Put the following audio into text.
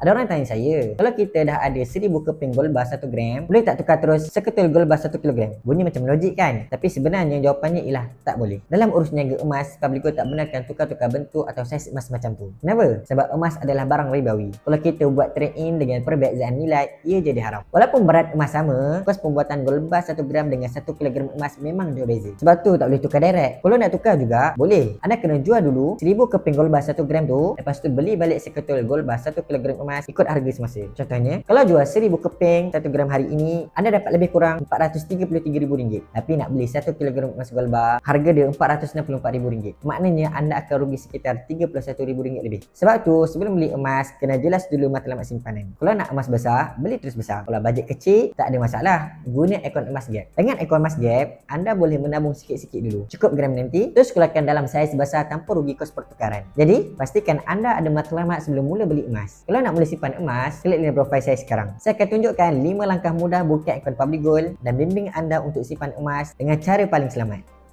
Ada orang tanya saya, kalau kita dah ada 1000 keping gold bar 1 gram, boleh tak tukar terus seketul gold bar 1 kilogram? Bunyi macam logik kan? Tapi sebenarnya jawapannya ialah tak boleh. Dalam urus niaga emas, Publico tak benarkan tukar-tukar bentuk atau saiz emas macam tu. Kenapa? Sebab emas adalah barang ribawi. Kalau kita buat trade in dengan perbezaan nilai, ia jadi haram. Walaupun berat emas sama, kos pembuatan gold bar 1 gram dengan 1 kilogram emas memang jauh beza. Sebab tu tak boleh tukar direct. Kalau nak tukar juga, boleh. Anda kena jual dulu 1000 keping gold bar 1 gram tu, lepas tu beli balik seketul gold bar 1 kilogram emas ikut harga semasa. Contohnya, kalau jual 1000 keping 1 gram hari ini, anda dapat lebih kurang RM433,000. Tapi nak beli 1 kilogram emas gold bar, harga dia RM464,000. Maknanya anda akan rugi sekitar RM31,000 lebih. Sebab tu, sebelum beli emas, kena jelas dulu matlamat simpanan. Kalau nak emas besar, beli terus besar. Kalau bajet kecil, tak ada masalah. Guna akaun emas gap. Dengan akaun emas gap, anda boleh menabung sikit-sikit dulu. Cukup gram nanti, terus keluarkan dalam saiz besar tanpa rugi kos pertukaran. Jadi, pastikan anda ada matlamat sebelum mula beli emas. Kalau nak mula simpan emas, klik link profil saya sekarang. Saya akan tunjukkan 5 langkah mudah buka akaun Public Gold dan bimbing anda untuk simpan emas dengan cara paling selamat.